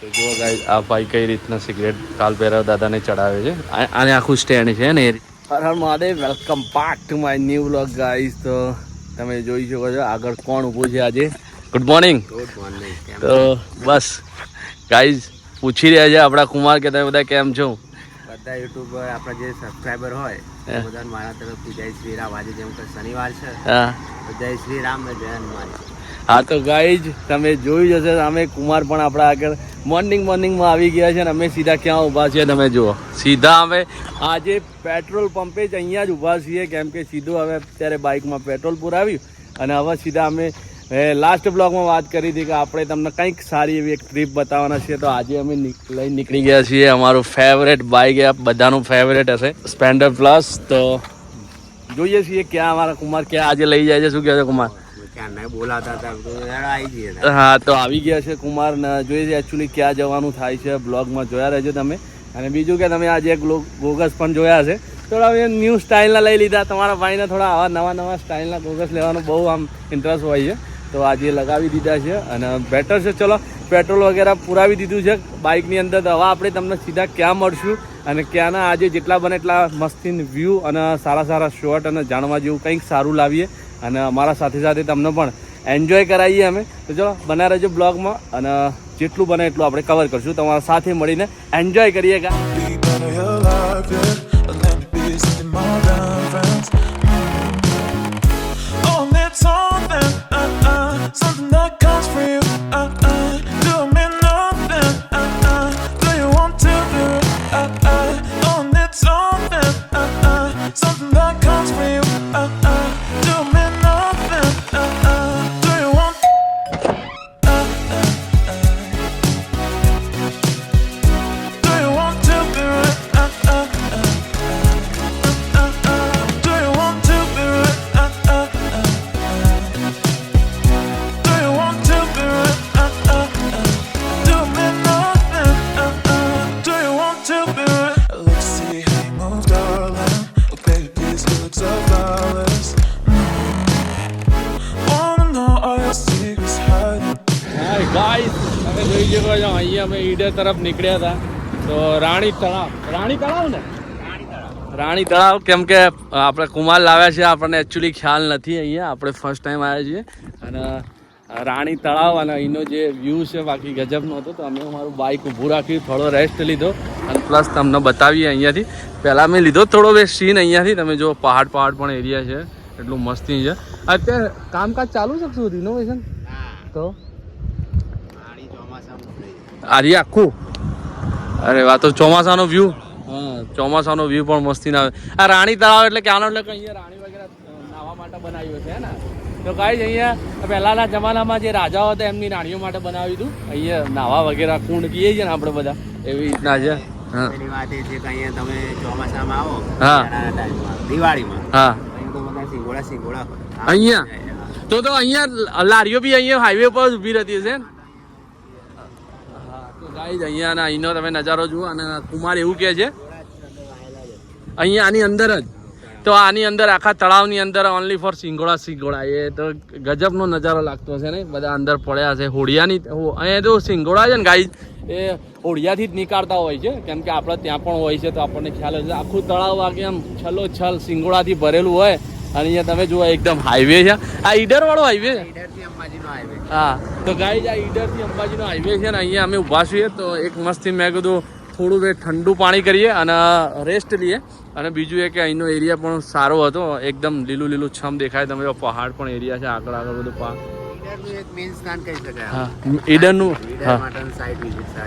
તો જુઓ ગાઈ આ ભાઈ કઈ રીતના સિગરેટ કાલ ભૈરવ દાદાને ચડાવે છે. આને આખું સ્ટેન્ડ છે ને Har Har Mahadev welcome back to my new vlog guys તો તમે જોઈ શકો છો આગળ કોણ ઊભું છે આજે. ગુડ મોર્નિંગ ગુડ મોર્નિંગ તો બસ ગાઈઝ પૂછી રહ્યા છે આપણા કુમાર કે તમે બધા કેમ છો? બધા યુટ્યુબ આપણા જે સબસ્ક્રાઈબર હોય બધા મારા તરફથી જય શ્રી રામ. આજે જેમ કે શનિવાર છે જય શ્રી રામ જય હનુમાન હા, તો ગાઈઝ તમે જોયું જશે, અમે કુમાર પણ આપણા આગળ મોર્નિંગ મોર્નિંગમાં આવી ગયા છે અને અમે સીધા ક્યાં ઊભા છીએ તમે જુઓ. સીધા અમે આજે પેટ્રોલ પંપે જ અહીંયા જ ઊભા છીએ, કેમ કે સીધું હવે અત્યારે બાઇકમાં પેટ્રોલ પુરાવ્યું. અને હવે સીધા અમે લાસ્ટ બ્લોગમાં વાત કરી હતી કે આપણે તમને કંઈક સારી એવી એક ટ્રીપ બતાવવાના છીએ. તો આજે અમે લઈ નીકળી ગયા છીએ. અમારું ફેવરેટ બાઇક એ બધાનું ફેવરેટ હશે સ્પેન્ડર પ્લસ તો જોઈએ છીએ ક્યાં અમારા કુમાર ક્યાં આજે લઈ જાય છે. શું કહે છે કુમાર? હા, તો આવી ગયા છે કુમાર જોઈએ છે એકચ્યુઅલી ક્યાં જવાનું થાય છે, બ્લોગમાં જોયા રહેજો તમે. અને બીજું કે તમે આજે ગોગસ પણ જોયા છે થોડા હવે ન્યૂ સ્ટાઇલના લઈ લીધા. તમારા ભાઈને થોડા આવા નવા નવા સ્ટાઇલના ગોગસ લેવાનો બહુ આમ ઇન્ટરેસ્ટ હોય છે. તો આજે લગાવી દીધા છે અને બેટર છે. ચલો પેટ્રોલ વગેરે પુરાવી દીધું છે. બાઇકની અંદર તો હવે આપણે તમને સીધા ક્યાં મળશું અને ક્યાંના આજે જેટલા બને એટલા મસ્તીન વ્યૂ અને સારા સારા શોર્ટ અને જાણવા જેવું કંઈક સારું લાવીએ. અને અમારા સાથે સાથે તમને પણ એન્જોય કરાવીએ અમે. તો ચલો, બના રહેજો બ્લોગમાં અને જેટલું બને એટલું આપણે કવર કરશું. તમારા સાથે મળીને એન્જોય કરીએ કા તમે જોઈ શકો છો અહીંયા અમે ઈડર તરફ નીકળ્યા હતા. તો રાણી તળાવ. રાણી તળાવ ને? રાણી તળાવ કેમ કે આપણે કુમાર લાવ્યા છે આપણને એકચ્યુઅલી ખ્યાલ નથી અહીંયા. આપણે ફર્સ્ટ ટાઈમ આવ્યા છીએ. અને રાણી તળાવ અને અહીંનો જે વ્યૂ છે બાકી ગજબનો હતો તો અમે અમારું બાઇક ઊભું રાખ્યું થોડો રેસ્ટ લીધો. અને પ્લસ તમને બતાવીએ અહીંયાથી. પહેલાં મેં લીધો થોડો બે સીન અહીંયાથી. તમે જો પહાડ પહાડ પણ એરિયા છે. એટલું મસ્તી છે. અત્યારે કામકાજ ચાલુ છે શું રિનોવેશન તો? આરી આખું? અરે વાત તો ચોમાસાનો વ્યૂ હા ચોમાસાનો વ્યૂ પણ મસ્તી ના આવે. આ રાણી તળાવ એટલે કે આનો એટલે કે અહીંયા રાણી વગેરે નાવા માટે બનાવ્યું છે ને? તો કાંઈ અહીંયા પહેલાના જમાનામાં જે રાજાઓ હતા એમની રાણીઓ માટે બનાવ્યું હતું. અહીંયા નાહવા વગેરે કુંડ કહીએ છીએ ને આપણે બધા. એવી રીતના છે. પેલી વાત એ છે કે અહીંયા તમે ચોમાસામાં આવો હા. દિવાળીમાં. હા. તો સિંગોડા સિંગોડા અહીંયા? તો તો અહીંયા લારીઓ બી અહીંયા હાઈવે પર ઊભી ઊભી રહેતી હશે ને? ગાઈઝ અહીંયાના અહીંનો તમે નજારો જુઓ અને કુમાર એવું કહે છે, અહીંયા આની અંદર જ. તો આની અંદર, આખા તળાવની અંદર ઓનલી ફોર સિંગોળા સિંગોળા. એ તો ગજબનો નજારો લાગતો હશે ને? બધા અંદર પડ્યા છે હોડિયાની અહીંયા તો સિંગોળા છે ને ગાઈઝ એ હોડિયાથી જ નીકાળતા હોય છે. કેમ કે આપણે ત્યાં પણ હોય છે, તો આપણને ખ્યાલ હશે. આખું તળાવ વાગે આમ છલો છલ સિંગોળાથી ભરેલું હોય. અને અહીંયા તમે જુઓ એકદમ હાઈવે છે. આ ઈડર વાળો હાઈવે છે. હા. તો ગાઈ આ ઈડરથી અંબાજીનો હાઈવે છે ને અહીંયા અમે ઊભા છીએ. તો એક મસ્તી મેં કીધું થોડું બે ઠંડુ પાણી કરીએ અને રેસ્ટ લઈએ. અને બીજું એ કે અહીંનો એરિયા પણ સારો હતો. એકદમ લીલું લીલું છમ દેખાય. તમે જો પહાડ પણ એરિયા છે આગળ આગળ બધું પહાડ હા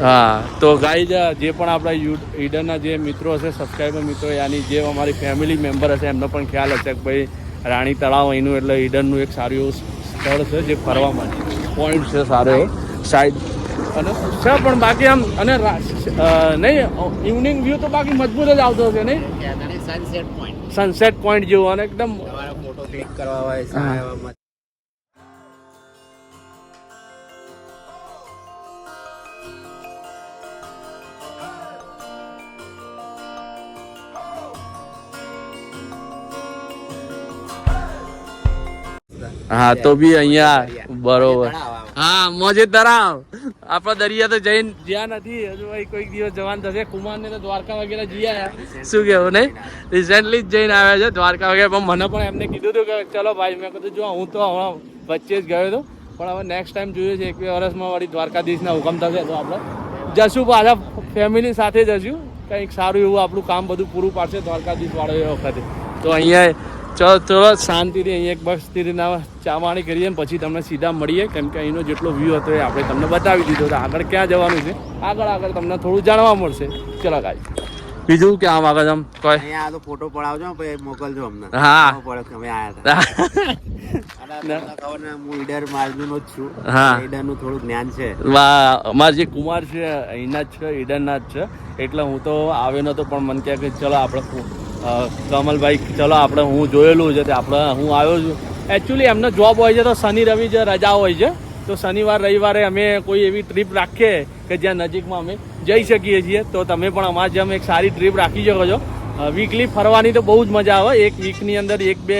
હા. તો ગાઈ જે પણ આપણા ઈડનના જે મિત્રો હશે સબસ્ક્રાઈબર મિત્રો યાની જે અમારી ફેમિલી મેમ્બર હશે એમનો પણ ખ્યાલ હશે કે ભાઈ રાણી તળાવ અહીંનું એટલે ઈડનનું એક સારું એવું સ્થળ છે જે ફરવા માટે. પોઈન્ટ છે સારો એવો. સાઈડ અને છે પણ બાકી આમ અને નહીં ઇવનિંગ વ્યૂ તો બાકી મજબૂત જ આવતો હશે નહીં? સનસેટ પોઈન્ટ સનસેટ પોઈન્ટ જેવો અને એકદમ ફોટો ક્લિક કરવા હોય હા તો બી અહીંયા બરોબર. હા મોજે તરાવ. આપણા દરિયા તો જઈને જ્યાં નથી હજુ ભાઈ કોઈક દિવસ જવાન થશે. કુમારને તો દ્વારકા વગેરે જઈ આવ્યા શું કેવું નહીં? રિસેન્ટલી જ જઈને આવ્યા છે દ્વારકા વગેરે. પણ મને પણ એમને કીધું હતું કે ચલો ભાઈ મેં કીધું જો હું તો હમણાં વચ્ચે જ ગયો હતો પણ હવે નેક્સ્ટ ટાઈમ જોઈએ છે એક બે વર્ષમાં વળી દ્વારકાધીશના હુકમ થશે તો આપણે જશું પાછા ફેમિલી સાથે જશું. કંઈક સારું એવું આપણું કામ બધું પૂરું પાડશે દ્વારકાધીશ વાળો એ વખતે. તો અહીંયા ચલો ચલો શાંતિથી અહીં એક બસ રીતના ચા પાણી કરીએ ને પછી તમને સીધા મળીએ. કેમ કે અહીંનો જેટલો વ્યૂ હતો એ આપણે તમને બતાવી દીધો. તો આગળ ક્યાં જવાનું છે? આગળ આગળ તમને થોડું જાણવા મળશે. ચલો ગાઈ બીજું કે આમ આગળ આમ કોઈ? અહીંયા આ તો ફોટો પડાવજો પછી મોકલજો અમને. હા. અમે આયા હતા. હું. ઈડર માર્જુનો જ છું. હા. ઈડરનું થોડું જ્ઞાન છે. અમારા જે કુમાર છે અહીંના જ છે ઈડરના જ છે. એટલે હું તો આવ્યો નતો પણ મને કહે કે ચલો આપણે કમલભાઈ, ચલો આપણે હું જોયેલું છે તે આપણે હું આવ્યો છું. એકચ્યુઅલી એમનો જોબ હોય છે તો શનિ, રવિ જે રજા હોય છે, તો શનિવાર, રવિવારે અમે કોઈ એવી ટ્રીપ રાખીએ કે જ્યાં નજીકમાં અમે જઈ શકીએ છીએ. તો તમે પણ અમારા જેમ એક સારી ટ્રીપ રાખી શકો છો. વીકલી ફરવાની તો બહુ જ મજા આવે. એક વીકની અંદર એક, બે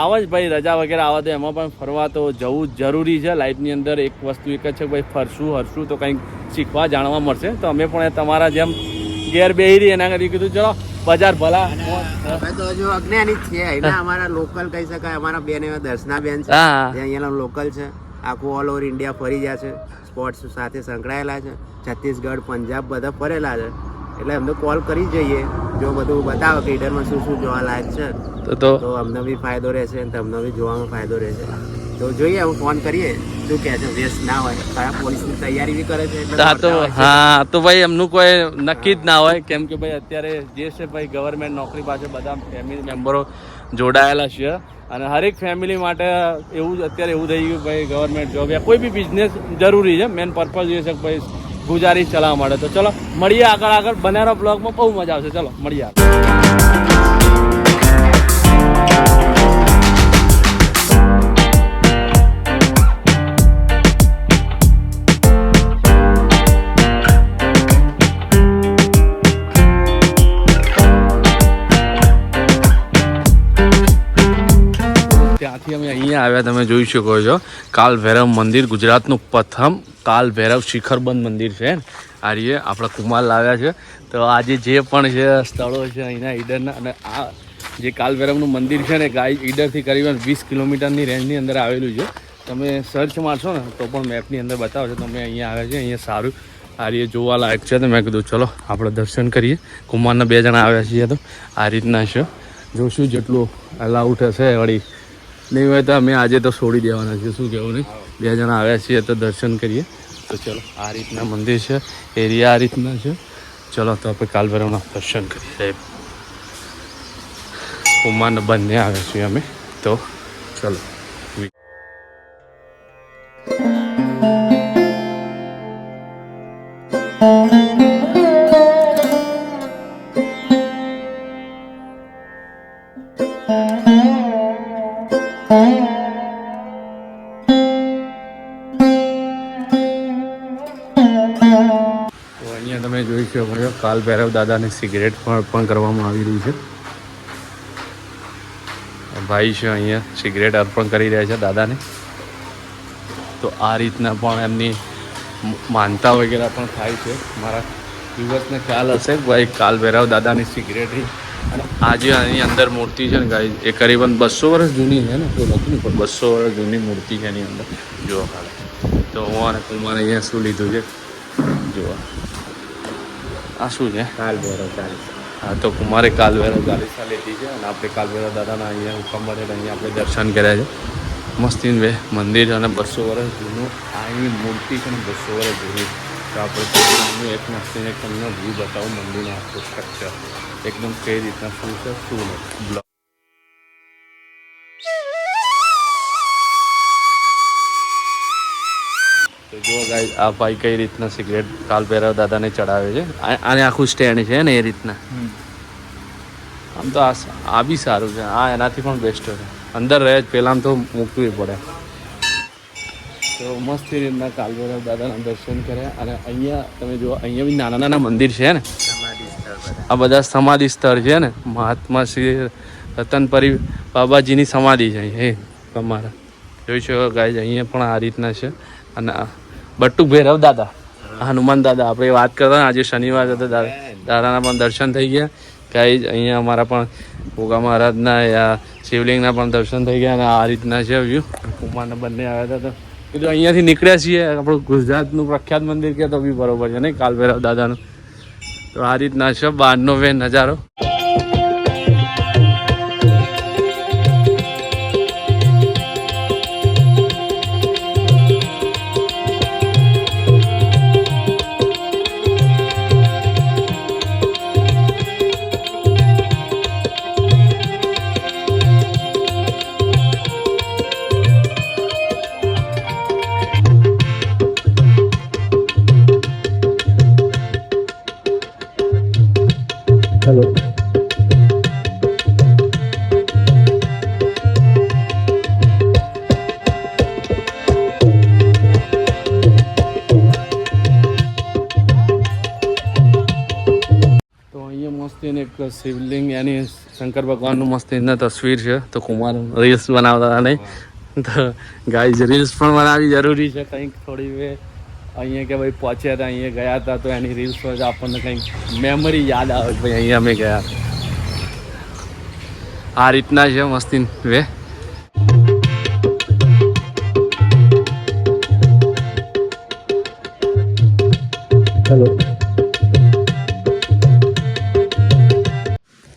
આવે જ ભાઈ, રજા વગેરે આવે તો એમાં પણ ફરવા તો જવું જરૂરી છે. લાઈફની અંદર એક વસ્તુ એક જ છે ભાઈ ફરશું, હરશું તો કંઈક શીખવા, જાણવા મળશે. તો અમે પણ તમારા જેમ ઘેર બેહી રહી એના કરી કીધું, ચલો બજાર ભલા. અમે તો હજુ અજ્ઞાની જ છીએ. એના અમારા લોકલ કહી શકાય. અમારા બેન એવા દર્શના બેન છે. જે અહીંયાના લોકલ છે. આખું ઓલ ઓવર ઇન્ડિયા ફરી ગયા છે. સ્પોર્ટ્સ સાથે સંકળાયેલા છે. છત્તીસગઢ પંજાબ બધા ફરેલા છે. એટલે અમને કોલ કરી જઈએ. જો બધું બતાવો કે ઈડરમાં શું શું જોવા લાયક છે. તો તો તો અમને બી ફાયદો રહેશે અને તમને બી જોવામાં ફાયદો રહેશે. તો જોઈએ હું ફોન કરીએ. શું કહે છે વ્યસ્ત ના હોય. કયા પોલીસની તૈયારી બી કરે છે હા તો. હા તો ભાઈ એમનું કોઈ નક્કી જ ના હોય. કેમ કે ભાઈ અત્યારે જે છે ભાઈ ગવર્મેન્ટ નોકરી પાસે બધા ફેમિલી મેમ્બરો જોડાયેલા છે. અને હરેક ફેમિલી માટે એવું અત્યારે એવું થઈ ગયું ભાઈ ગવર્મેન્ટ જોબ યા કોઈ બી બિઝનેસ જરૂરી છે. મેન પર્પઝ એ છે ભાઈ ગુજારી ચલાવવા માટે. તો ચલો મળીએ આગળ આગળ. બનારા બ્લોગમાં બહુ મજા આવશે. ચલો મળીએ અહીંયા આવ્યા, તમે જોઈ શકો છો. કાલ ભૈરવ મંદિર, ગુજરાતનું પ્રથમ કાલ ભૈરવ શિખરબંધ મંદિર છે. આ રીતે આપણા કુમાર લાવ્યા છે. તો આજે જે પણ છે, સ્થળો છે, અહીંના ઈડરના અને આ જે કાલ ભૈરવનું મંદિર છે ને, ગાય ઈડરથી કરીબન વીસ કિલોમીટરની રેન્જની અંદર આવેલું છે. તમે સર્ચ મારશો ને, તો પણ મેપની અંદર બતાવશે. તમે અહીંયા આવ્યા છે, અહીંયા સારું આ રીતે જોવા લાયક છે. તો મેં કીધું, ચલો, આપણે દર્શન કરીએ. કુમારના બે જણા આવ્યા છીએ તો. આ રીતના છે. જોશું જેટલું અલાઉટ હશે વળી. નહીં હોય તો અમે આજે તો છોડી દેવાના છે શું કહેવું નહીં? બે જણા આવ્યા છીએ તો દર્શન કરીએ. તો ચલો, આ રીતના મંદિર છે, એરિયા આ રીતના છે. ચલો, તો આપણે કાલભૈરવના દર્શન કરીએ. સાહેબ ઉમાન બંને આવ્યા છીએ અમે. તો ચલો. તો કાલ ભૈરવ દાદાને સિગરેટ પણ અર્પણ કરવામાં આવી રહી છે. ભાઈ છે અહીંયા સિગરેટ અર્પણ કરી રહ્યા છે દાદાને. તો આ રીતના પણ એમની માનતા વગેરે પણ થાય છે. મારા દિવસને ખ્યાલ હશે ભાઈ કાલ ભૈરવ દાદાની સિગરેટ અને આજે આની અંદર મૂર્તિ છે ને ગાઈ એ કરીબન બસો વર્ષ જૂની છે ને? તો લખ્યું પણ બસો વર્ષ જૂની મૂર્તિ છે એની અંદર. જોવા મળે તો હું અને કુમારે અહીંયા શું લીધું છે? જો આ શું છે? કાલ ભૈરવ ચાલીસ. હા તો કુમારે કાલવેરા ચાલીસા લીધી છે અને આપણે કાલવેરા દાદાના અહીંયા હુકમ મળે અહીંયા આપણે દર્શન કર્યા છે. મસ્તીન બે મંદિર અને બસો વર્ષ જૂનું આની મૂર્તિ ને બસો વર્ષ જૂની. તો આપણે એક મસ્તીને તમને વ્યૂ બતાવું મંદિરનું આખું સ્ટ્રક્ચર એકદમ કઈ રીતના શું છે શું નથી. તો જો ગાઈ આ ભાઈ કઈ રીતના સિગરેટ કાલ ભૈરવ દાદાને ચડાવે છે. આને આખું સ્ટેન્ડ છે ને એ રીતના. આમ તો આ આ બી સારું છે. આ એનાથી પણ બેસ્ટ છે. અંદર રહે જ પહેલાં તો મૂકવી પડે. તો મસ્ત રીતના કાલભૈરવ દાદાના દર્શન કર્યા. અને અહીંયા તમે જુઓ અહીંયા બી નાના નાના મંદિર છે ને. આ બધા સમાધિ સ્થળ છે ને. મહાત્મા શ્રી રતનપરી બાબાજીની સમાધિ છે એ તમારા. જોઈ શકો ગાય અહીંયા પણ આ રીતના છે. અને બટુક ભૈરવ દાદા. હનુમાન દાદા આપણે વાત કરતા આજે શનિવાર હતા દાદા. દાદાના પણ દર્શન થઈ ગયા. કઈ અહીંયા અમારા પણ ભોગા મહારાજના યા શિવલિંગના પણ દર્શન થઈ ગયા અને આ રીતના છે વ્યૂ. કુમારના બંને આવ્યા હતા તો. કીધું અહીંયાથી નીકળ્યા છીએ. આપણું ગુજરાતનું પ્રખ્યાત મંદિર કે તો બી બરોબર છે નહીં? કાલભૈરવ દાદાનું. તો આ રીતના છે બહારનો વે નજારો તો અહીંયા મસ્ત એને એક શિવલિંગ, એની શંકર ભગવાનનું મસ્ત એના તસવીર છે. તો કુમાર રીલ્સ બનાવતા નહીં. તો ગાઈઝ રીલ્સ પણ બનાવવી જરૂરી છે. કંઈક થોડી વે અહીંયા કે ભાઈ પહોંચ્યા હતા અહીંયા ગયા હતા તો એની રીલ્સ પર આપણને કંઈક મેમરી યાદ આવે કે ભાઈ અહીંયા અમે ગયા આ રીતના છે મસ્તી વે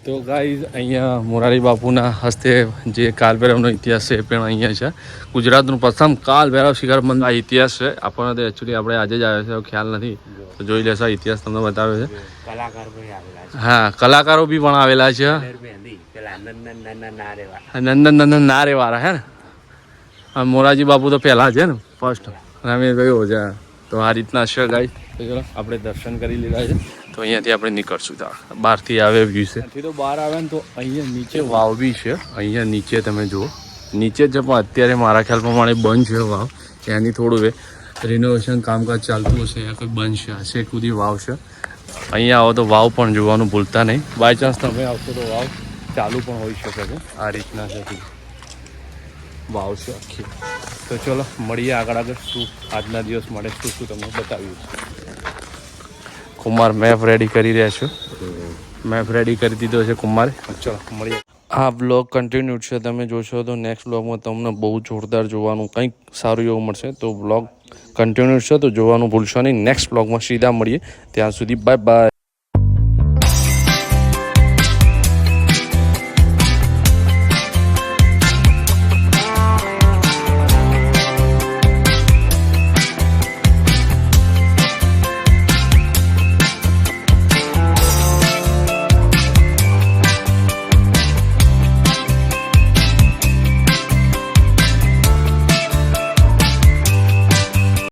તો ગાઈઝ અહીંયા મોરારી બાપુના હસ્તે જે કાલભૈરવનો ઇતિહાસ છે એ પણ અહીંયા છે. ગુજરાતનું પ્રથમ કાલભૈરવ શિખર મંદિર. આ ઇતિહાસ છે. આપણને તો એકચ્યુઅલી આપણે આજે જ આવ્યો છે ખ્યાલ નથી. તો જોઈ લેશો ઇતિહાસ તમને બતાવે છે. હા કલાકારો બી પણ આવેલા છે. નંદન નંદન ના રેવા નંદન નંદન નારે વાળા હે ને? મોરારજી બાપુ તો પહેલા છે ને ફર્સ્ટ અમે કયો છે તો આ રીતના છે ગાઈ તો ચલો આપણે દર્શન કરી લીધા છે. તો અહીંયાથી આપણે નીકળશું ત્યાં બહારથી આવે વ્યૂ છે. તો બહાર આવે ને તો અહીંયા નીચે વાવ બી છે. અહીંયા નીચે તમે જુઓ. નીચે જ પણ અત્યારે મારા ખ્યાલ પ્રમાણે બંધ છે વાવ. ત્યાંની થોડું એ રિનોવેશન કામકાજ ચાલતું હશે અહીંયા કોઈ બંધ છે. હશે કુદી વાવ છે. અહીંયા આવો તો વાવ પણ જોવાનું ભૂલતા નહીં. બાય ચાન્સ તમે આવશો તો વાવ ચાલુ પણ હોઈ શકે છે. આ રીતના છે વાવ છે આખી. તો ચલો મળીએ આગળ આગળ. શું આજના દિવસ માટે શું શું તમને બતાવ્યું છે? કુમાર મેપ રેડી કરી રહ્યા છો. મેપ રેડી કરી દીધો છે કુમારે. ચલો મળીએ. આ બ્લોગ કન્ટિન્યુ છે તમે જોશો તો નેક્સ્ટ બ્લોગમાં તમને બહુ જોરદાર જોવાનું કંઈક સારું એવું મળશે. તો બ્લોગ કન્ટિન્યુ છે તો જોવાનું ભૂલશો નહીં. નેક્સ્ટ બ્લોગમાં સીધા મળીએ. ત્યાં સુધી બાય બાય